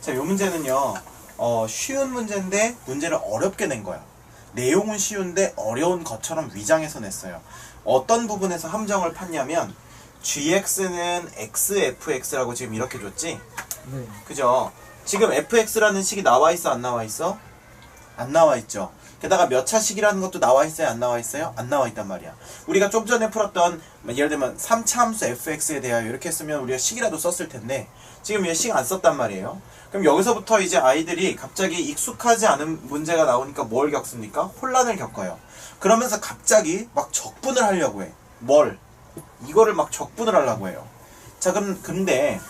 자, 요 문제는요, 어, 쉬운 문제인데 문제를 어렵게 낸 거야. 내용은 쉬운데 어려운 것처럼 위장해서 냈어요. 어떤 부분에서 함정을 팠냐면, gx는 xfx라고 지금 이렇게 줬지? 네. 그죠? 지금 fx라는 식이 나와 있어, 안 나와 있어? 안 나와 있죠. 게다가 몇 차식이라는 것도 나와 있어요, 안 나와 있어요? 안 나와 있단 말이야. 우리가 좀 전에 풀었던 뭐 예를 들면 3차 함수 fx에 대하여 이렇게 했으면 우리가 식이라도 썼을 텐데 지금 얘 식 안 썼단 말이에요. 그럼 여기서부터 이제 아이들이 갑자기 익숙하지 않은 문제가 나오니까 뭘 겪습니까? 혼란을 겪어요. 그러면서 갑자기 막 적분을 하려고 해. 뭘? 이거를 막 적분을 하려고 해요. 자, 그럼 근데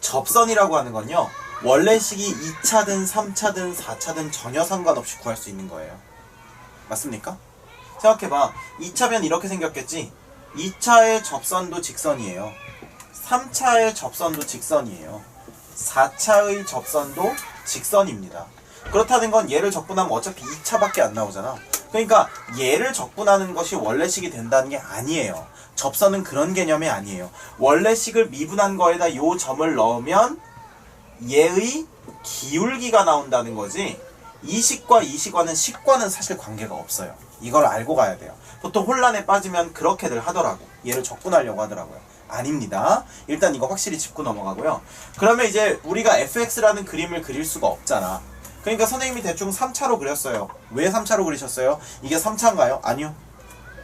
접선이라고 하는 건요. 원래 식이 2차든 3차든 4차든 전혀 상관없이 구할 수 있는 거예요. 맞습니까? 생각해봐. 2차면 이렇게 생겼겠지? 2차의 접선도 직선이에요. 3차의 접선도 직선이에요. 4차의 접선도 직선입니다. 그렇다는 건 얘를 적분하면 어차피 2차밖에 안 나오잖아. 그러니까 얘를 적분하는 것이 원래식이 된다는 게 아니에요. 접선은 그런 개념이 아니에요. 원래식을 미분한 거에다 요 점을 넣으면 얘의 기울기가 나온다는 거지 이 식과 이 식과는 식과는 사실 관계가 없어요. 이걸 알고 가야 돼요. 보통 혼란에 빠지면 그렇게들 하더라고. 얘를 적분하려고 하더라고요. 아닙니다. 일단 이거 확실히 짚고 넘어가고요. 그러면 이제 우리가 fx라는 그림을 그릴 수가 없잖아. 그러니까 선생님이 대충 3차로 그렸어요. 왜 3차로 그리셨어요? 이게 3차인가요? 아니요.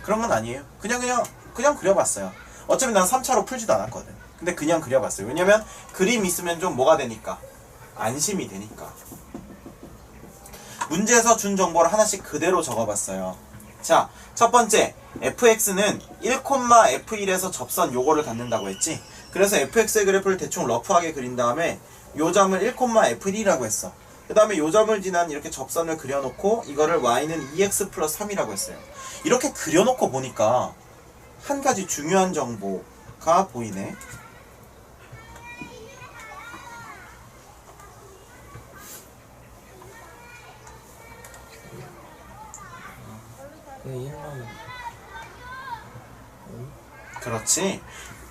그런 건 아니에요. 그냥 그냥 그냥 그려봤어요. 어차피 난 3차로 풀지도 않았거든. 근데 그냥 그려봤어요. 왜냐면 그림 있으면 좀 뭐가 되니까 안심이 되니까. 문제에서 준 정보를 하나씩 그대로 적어봤어요. 자, 첫 번째 fx는 1,f1에서 접선 요거를 갖는다고 했지. 그래서 fx의 그래프를 대충 러프하게 그린 다음에 요 점을 1,f1이라고 했어. 그 다음에 요 점을 지난 이렇게 접선을 그려놓고 이거를 y는 2x 플러스 3이라고 했어요. 이렇게 그려놓고 보니까 한 가지 중요한 정보가 보이네. 네, 1만 그렇지.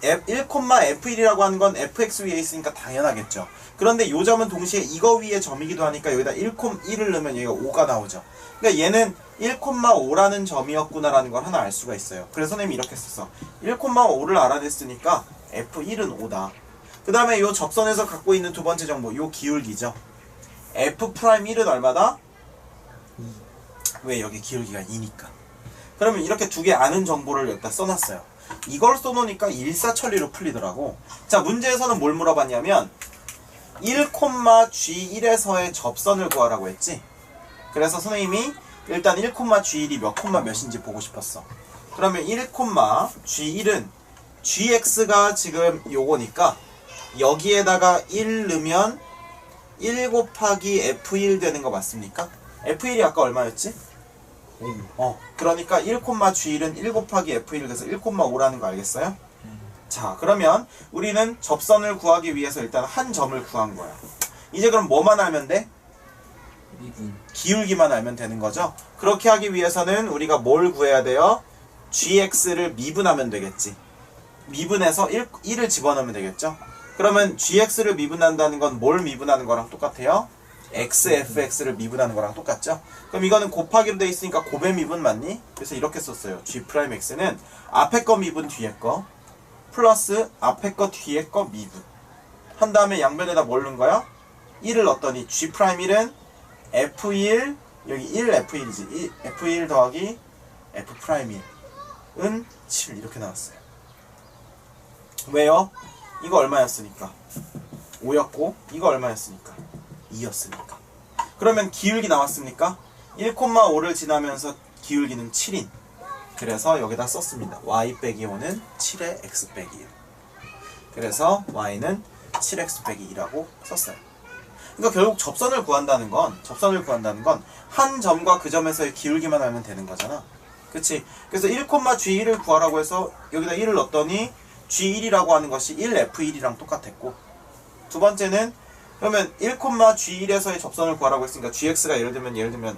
F, 1,f1이라고 하는 건 fx 위에 있으니까 당연하겠죠. 그런데 요 점은 동시에 이거 위에 점이기도 하니까 여기다 1,1을 넣으면 여기가 5가 나오죠. 그러니까 얘는 1,5라는 점이었구나라는 걸 하나 알 수가 있어요. 그래서 선생님이 이렇게 썼어. 1,5를 알아냈으니까 f1은 5다. 그 다음에 요 접선에서 갖고 있는 두 번째 정보, 요 기울기죠. f'1은 얼마다? 왜 여기 기울기가 2니까. 그러면 이렇게 두 개 아는 정보를 여기다 써놨어요. 이걸 써놓으니까 일사천리로 풀리더라고. 자, 문제에서는 뭘 물어봤냐면 1,G1에서의 접선을 구하라고 했지. 그래서 선생님이 일단 1,G1이 몇 콤마 몇인지 보고 싶었어. 그러면 1,G1은 GX가 지금 요거니까 여기에다가 1 넣으면 1 곱하기 F1 되는 거 맞습니까? F1이 아까 얼마였지? 어, 그러니까 1,G1은 1 곱하기 F1 그래서 1,5라는 거 알겠어요? 자, 그러면 우리는 접선을 구하기 위해서 일단 한 점을 구한 거야. 이제 그럼 뭐만 알면 돼? 미분 기울기만 알면 되는 거죠? 그렇게 하기 위해서는 우리가 뭘 구해야 돼요? gx를 미분하면 되겠지. 미분해서 1, 1을 집어넣으면 되겠죠? 그러면 gx를 미분한다는 건 뭘 미분하는 거랑 똑같아요? Xfx를 미분하는 거랑 똑같죠? 그럼 이거는 곱하기로 돼 있으니까 곱의 미분 맞니? 그래서 이렇게 썼어요. g'x는 앞에 거 미분 뒤에 거 플러스 앞에 거 뒤에 거 미분 한 다음에 양변에다 뭘 넣은 거야? 1을 넣었더니 g'1은 f1 여기 1 f1이지 f1 더하기 f'1은 7 이렇게 나왔어요. 왜요? 이거 얼마였으니까 5였고 이거 얼마였으니까 2였으니까 그러면 기울기 나왔습니까? 1,5를 지나면서 기울기는 7인 그래서 여기다 썼습니다. y 빼기 5는 7의 x 빼기 1 그래서 y는 7x 빼기 2라고 썼어요. 그러니까 결국 접선을 구한다는 건 접선을 구한다는 건 한 점과 그 점에서의 기울기만 알면 되는 거잖아. 그치? 그래서 1,G1을 구하라고 해서 여기다 1을 넣었더니 G1이라고 하는 것이 1F1이랑 똑같았고 두 번째는 그러면 1,G1에서의 접선을 구하라고 했으니까 GX가 예를 들면 예를 들면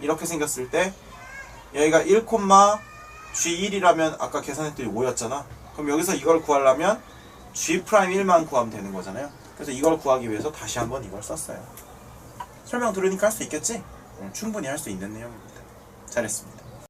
이렇게 생겼을 때 여기가 1,G1이라면 아까 계산했더니 5였잖아. 그럼 여기서 이걸 구하려면 G'1만 구하면 되는 거잖아요. 그래서 이걸 구하기 위해서 다시 한번 이걸 썼어요. 설명 들으니까 할 수 있겠지? 응, 충분히 할 수 있는 내용입니다. 잘했습니다.